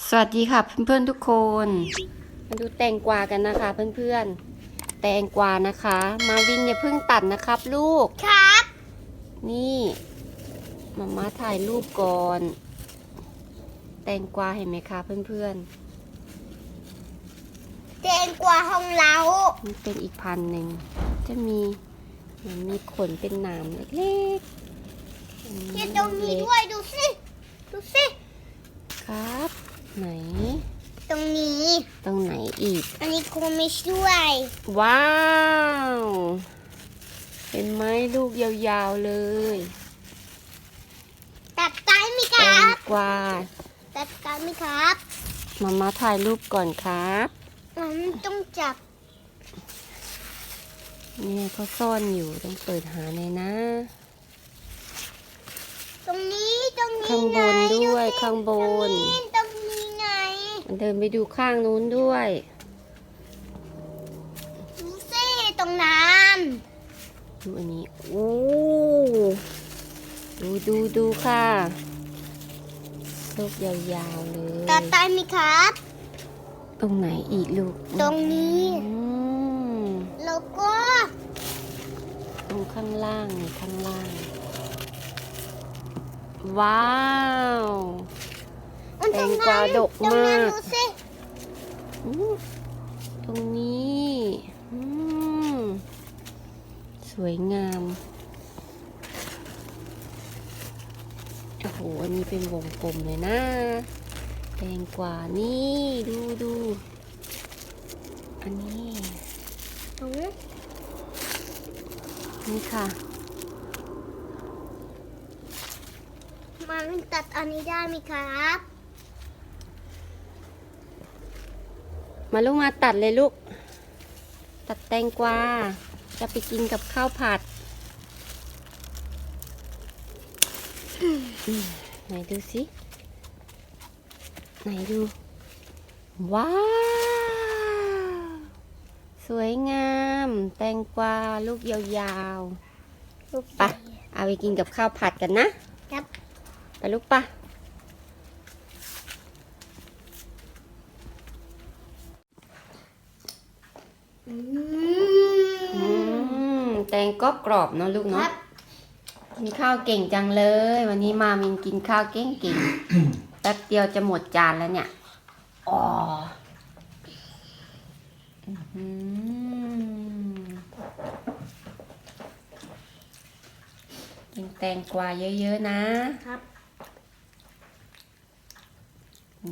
สวัสดีค่ะเพื่อนๆทุกคน มาดูแตงกวากันนะคะ เพื่อนๆ แตงกวานะคะ มาวินอย่าเพิ่งตัดนะครับ ลูก ครับ นี่มาม่าถ่ายรูปก่อน แตงกวาเห็นไหมคะเพื่อนแตงกวาของเราๆนี่เป็นอีกพันหนึ่ง จะมีมันมีขนเป็นหนามเล็กๆอันที่ตรงนี้ด้วยดูสิ ดูสิ ครับ ไหน ตรงนี้ ตรงไหนอีก อันนี้คงไม่ช่วย ว้าว เห็นไหมลูกยาวๆเลยตัดไตไหมคแตรังบ กวาตัดไตไหมครับมามาถ่ายรูปก่อนครับมันต้องจับเนี่ยเขาซ่อนอยู่ต้องเปิดหาเลยนะ ตรงนี้ตรงนี้ข้างบนไหด้วยสิข้างบน ตรงนี้ตรงนี้ไหนมัน เดินไปดูข้างนู้นด้วย ดูสิตรงน้ดูอันนี้โอ้ดูดูดูค่ะลูกยาวๆเลำยตัดไตไหมครับ ตรงไหนอีกลูกตรงนี้ อืมแล้วก็ตรงข้างล่างนี่ข้างล่าง ว้าวมันตรง แตงกวานั้นดกตรงนั้นมากดูสิอืมตรงนี้อืมสวยงาม โอ้โห อันนี้เป็นวงกลมเลยนะ แตงกวานี่ดูดูอันนี้ตรงนี่ค่ะ มันตัดอันนี้ได้ไหมครับ มาลูกมาตัดเลยลูก ตัดแตงกวา จะไปกินกับข้าวผัดอืมไหนดูสิ ไหนดู ว้าว สวยงาม แตงกวาลูกยาวๆไปเอาไปกินกับข้าวผัดกันนะครับ ไปลูกปะ อือืมมแตงก็กรอบเนาะลูกครัเนาะบกินข้าวเก่งจังเลย วันนี้มามินกินข้าวเก่งเก่งๆแป๊บเดียวจะหมดจานแล้วเนี่ยอ๋ออื้อหือกินแตงกวาเยอะๆนะครับ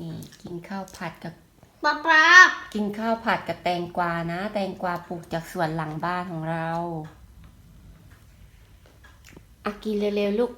นี่กินข้าวผัดกับปลาปลา กินข้าวผัดกับแตงกวานะ แตงกวาปลูกจากสวนหลังบ้านของเราอากินเร็วๆลูก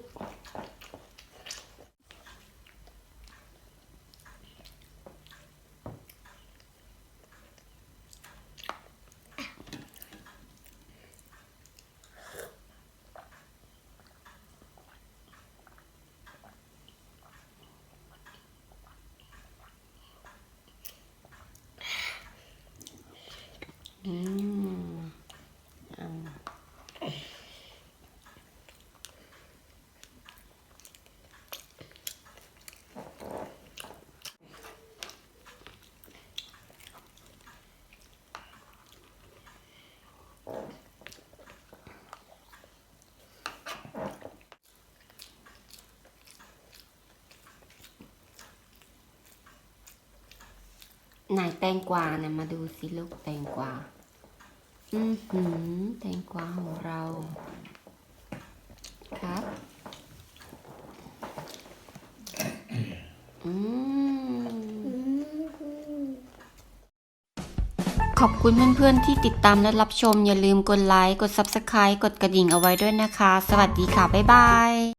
ไหนแตงกวาเนี่ยมาดูสิลูกแตงกวา อือหือแตงกวาของเรา ครับ อืขอบคุณเพื่อนๆที่ติดตามและรับชม อย่าลืมกดไลค์ กด Subscribe กดกระดิ่งเอาไว้ด้วยนะคะ สวัสดีค่ะ บ๊ายบาย